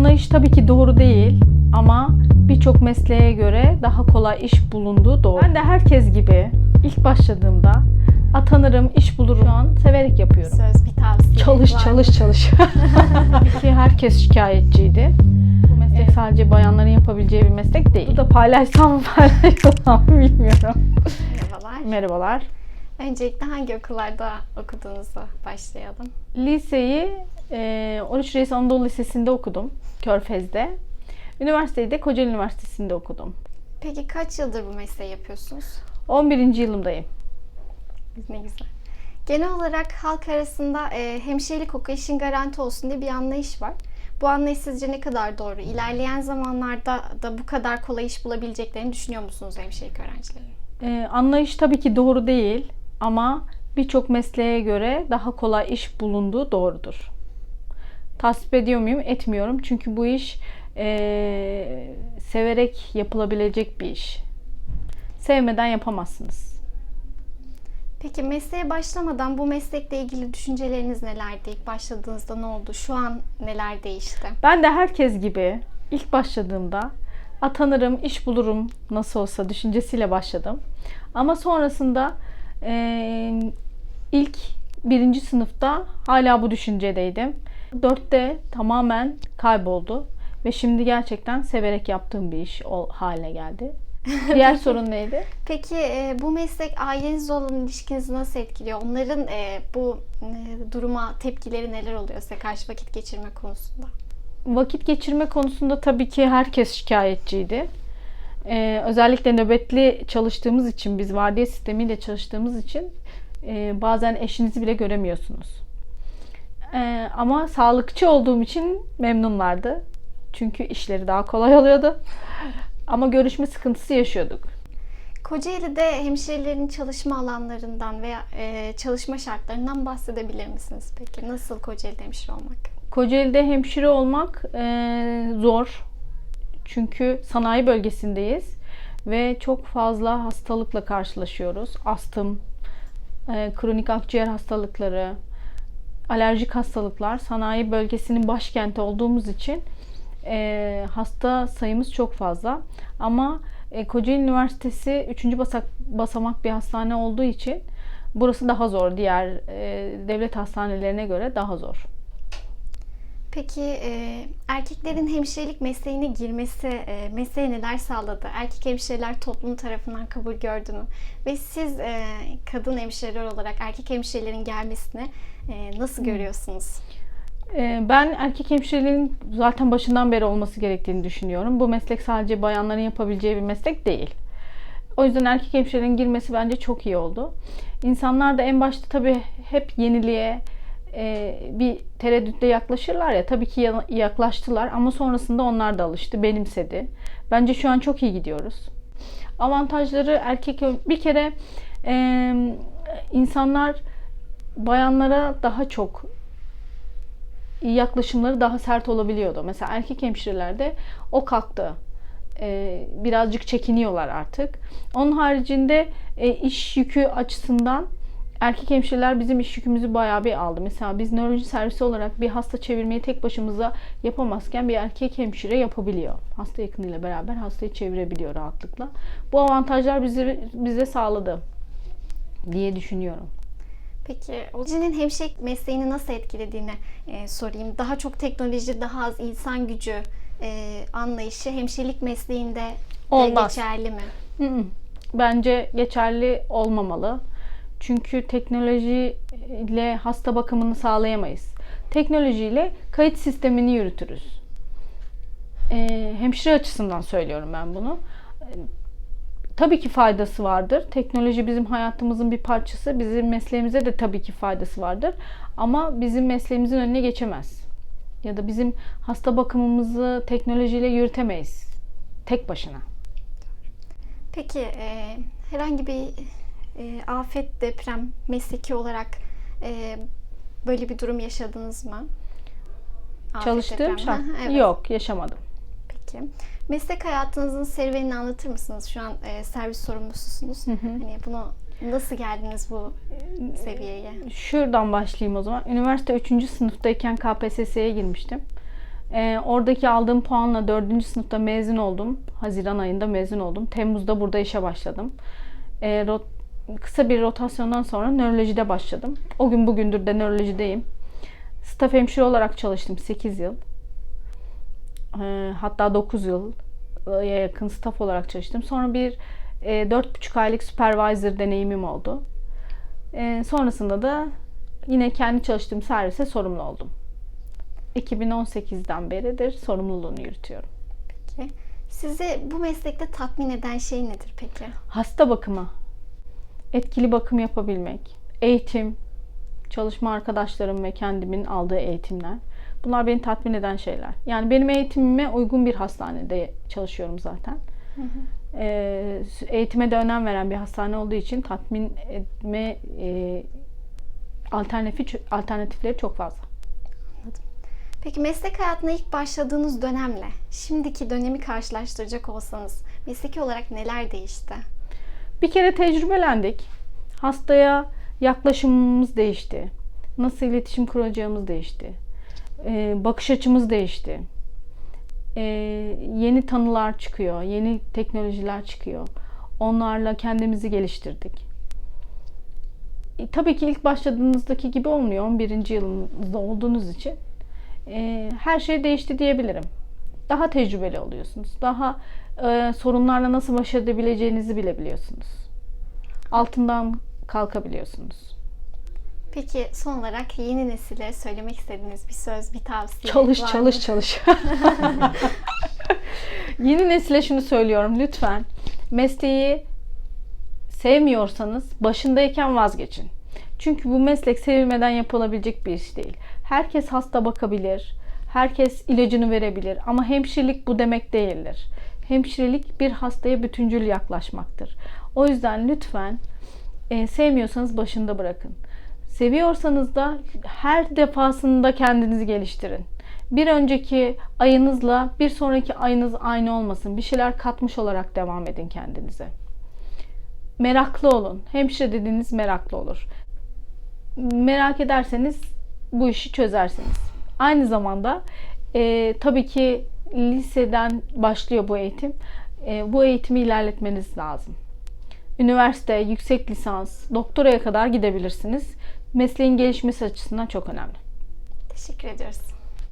anlayış tabii ki doğru değil ama birçok mesleğe göre daha kolay iş bulunduğu doğru. Ben de herkes gibi ilk başladığımda atanırım, iş bulurum. Şu an severek yapıyorum. Söz bir tavsiye Çalış, var. çalış, çalış. Ki herkes şikayetçiydi. Bu meslek sadece bayanların yapabileceği bir meslek değil. Bu da paylaşsam mı paylaşmasam mı bilmiyorum. Merhabalar. Merhabalar. Öncelikle hangi okullarda okuduğunuzu başlayalım. Liseyi e, 13 Reis Anadolu Lisesi'nde okudum. Körfez'de. Üniversiteyi de Kocaeli Üniversitesi'nde okudum. Peki kaç yıldır bu mesleği yapıyorsunuz? 11. yılımdayım. Ne güzel. Genel olarak halk arasında e, hemşirelik işin garanti olsun diye bir anlayış var. Bu anlayış sizce ne kadar doğru? İlerleyen zamanlarda da bu kadar kolay iş bulabileceklerini düşünüyor musunuz hemşirelik öğrencilerinin? Ee, anlayış tabii ki doğru değil ama birçok mesleğe göre daha kolay iş bulunduğu doğrudur. Tasvip ediyor muyum? Etmiyorum. Çünkü bu iş eee, severek yapılabilecek bir iş. Sevmeden yapamazsınız. Peki mesleğe başlamadan bu meslekle ilgili düşünceleriniz nelerdi? İlk başladığınızda ne oldu? Şu an neler değişti? Ben de herkes gibi ilk başladığımda atanırım, iş bulurum nasıl olsa düşüncesiyle başladım. Ama sonrasında eee, ilk birinci sınıfta hala bu düşüncedeydim. Dörtte tamamen kayboldu ve şimdi gerçekten severek yaptığım bir iş haline geldi. Diğer sorun neydi? Peki e, bu meslek ailenizle olan ilişkinizi nasıl etkiliyor? Onların e, bu e, duruma tepkileri neler oluyor size karşı vakit geçirme konusunda? Vakit geçirme konusunda tabii ki herkes şikayetçiydi. Ee, özellikle nöbetli çalıştığımız için, biz vardiya sistemiyle çalıştığımız için e, bazen eşinizi bile göremiyorsunuz. Ee, ama sağlıkçı olduğum için memnunlardı. Çünkü işleri daha kolay oluyordu. Ama görüşme sıkıntısı yaşıyorduk. Kocaeli'de hemşirelerin çalışma alanlarından veya e, çalışma şartlarından bahsedebilir misiniz peki? Nasıl Kocaeli'de hemşire olmak? Kocaeli'de hemşire olmak e, zor. Çünkü sanayi bölgesindeyiz ve çok fazla hastalıkla karşılaşıyoruz. Astım, e, kronik akciğer hastalıkları, alerjik hastalıklar. Sanayi bölgesinin başkenti olduğumuz için e, hasta sayımız çok fazla. Ama e, Kocaeli Üniversitesi 3. Basak, basamak bir hastane olduğu için burası daha zor. Diğer devlet hastanelerine göre daha zor. Peki e, erkeklerin hemşirelik mesleğine girmesi e, mesleğe neler sağladı? Erkek hemşireler toplum tarafından kabul gördü mü? Ve siz e, kadın hemşireler olarak erkek hemşirelerin gelmesini e, nasıl görüyorsunuz? Ee, Ben erkek hemşireliğin zaten başından beri olması gerektiğini düşünüyorum. Bu meslek sadece bayanların yapabileceği bir meslek değil. O yüzden erkek hemşirelerin girmesi bence çok iyi oldu. İnsanlar da en başta tabii hep yeniliğe e, bir tereddütle yaklaşırlar ya. Tabii ki ya- yaklaştılar ama sonrasında onlar da alıştı, benimsedi. Bence şu an çok iyi gidiyoruz. Avantajları erkek bir kere e, insanlar bayanlara daha çok yaklaşımları daha sert olabiliyordu. Mesela erkek hemşirelerde o kalktı. Ee, birazcık çekiniyorlar artık. Onun haricinde e, iş yükü açısından erkek hemşireler bizim iş yükümüzü bayağı bir aldı. Mesela biz nöroloji servisi olarak bir hasta çevirmeyi tek başımıza yapamazken bir erkek hemşire yapabiliyor. Hasta yakınıyla beraber hastayı çevirebiliyor rahatlıkla. Bu avantajlar bizi, bize sağladı diye düşünüyorum. Peki Ojin'in hemşirelik mesleğini nasıl etkilediğini e, sorayım. Daha çok teknoloji, daha az insan gücü e, anlayışı hemşirelik mesleğinde de Olmaz. geçerli mi? Hı hı. Bence geçerli olmamalı. Çünkü teknolojiyle hasta bakımını sağlayamayız. Teknolojiyle kayıt sistemini yürütürüz. Ee, hemşire açısından söylüyorum ben bunu. Ee, Tabii ki faydası vardır. Teknoloji bizim hayatımızın bir parçası. Bizim mesleğimize de tabii ki faydası vardır. Ama bizim mesleğimizin önüne geçemez. Ya da bizim hasta bakımımızı teknolojiyle yürütemeyiz. Tek başına. Peki e, herhangi bir e, afet, deprem mesleki olarak e, böyle bir durum yaşadınız mı? Afet, Çalıştığım deprem. şart. Hı hı, evet. Yok, yaşamadım. Peki. Meslek hayatınızın serüvenini anlatır mısınız? Şu an e, servis sorumlususunuz. hı. Hani bunu nasıl geldiniz bu seviyeye? Şuradan başlayayım o zaman. Üniversite 3. sınıftayken KPSS'ye girmiştim. Ee, oradaki aldığım puanla 4. sınıfta mezun oldum. Haziran ayında mezun oldum. Temmuz'da burada işe başladım. Ee, rot- kısa bir rotasyondan sonra nörolojide başladım. O gün bugündür de nörolojideyim. Staf hemşire olarak çalıştım 8 yıl. Ee, hatta 9 yıl yakın staf olarak çalıştım. Sonra bir e, 4,5 aylık supervisor deneyimim oldu. E, sonrasında da yine kendi çalıştığım servise sorumlu oldum. 2018'den beridir sorumluluğunu yürütüyorum. Peki. Sizi bu meslekte tatmin eden şey nedir peki? Hasta bakımı, etkili bakım yapabilmek, eğitim, çalışma arkadaşlarım ve kendimin aldığı eğitimler. Bunlar beni tatmin eden şeyler. Yani benim eğitimime uygun bir hastanede çalışıyorum zaten. Ee, eğitime de önem veren bir hastane olduğu için tatmin etme e, alternatifi, alternatifleri çok fazla. Peki meslek hayatına ilk başladığınız dönemle şimdiki dönemi karşılaştıracak olsanız mesleki olarak neler değişti? Bir kere tecrübelendik. Hastaya yaklaşımımız değişti. Nasıl iletişim kuracağımız değişti. Ee, bakış açımız değişti. Ee, yeni tanılar çıkıyor, yeni teknolojiler çıkıyor. Onlarla kendimizi geliştirdik. E, tabii ki ilk başladığınızdaki gibi olmuyor. 11. yılınızda olduğunuz için. E, her şey değişti diyebilirim. Daha tecrübeli oluyorsunuz. Daha e, sorunlarla nasıl baş edebileceğinizi bilebiliyorsunuz. Altından kalkabiliyorsunuz. Peki son olarak yeni nesile söylemek istediğiniz bir söz, bir tavsiye Çalış var mı? çalış çalış. Yeni nesile şunu söylüyorum lütfen. Mesleği sevmiyorsanız başındayken vazgeçin. Çünkü bu meslek sevilmeden yapılabilecek bir iş değil. Herkes hasta bakabilir. Herkes ilacını verebilir ama hemşirelik bu demek değildir. Hemşirelik bir hastaya bütüncül yaklaşmaktır. O yüzden lütfen e, sevmiyorsanız başında bırakın. Seviyorsanız da her defasında kendinizi geliştirin. Bir önceki ayınızla bir sonraki ayınız aynı olmasın. Bir şeyler katmış olarak devam edin kendinize. Meraklı olun. Hemşire dediğiniz meraklı olur. Merak ederseniz bu işi çözersiniz. Aynı zamanda e, tabii ki liseden başlıyor bu eğitim. E, bu eğitimi ilerletmeniz lazım. Üniversite, yüksek lisans, doktoraya kadar gidebilirsiniz. Mesleğin gelişmesi açısından çok önemli. Teşekkür ediyoruz.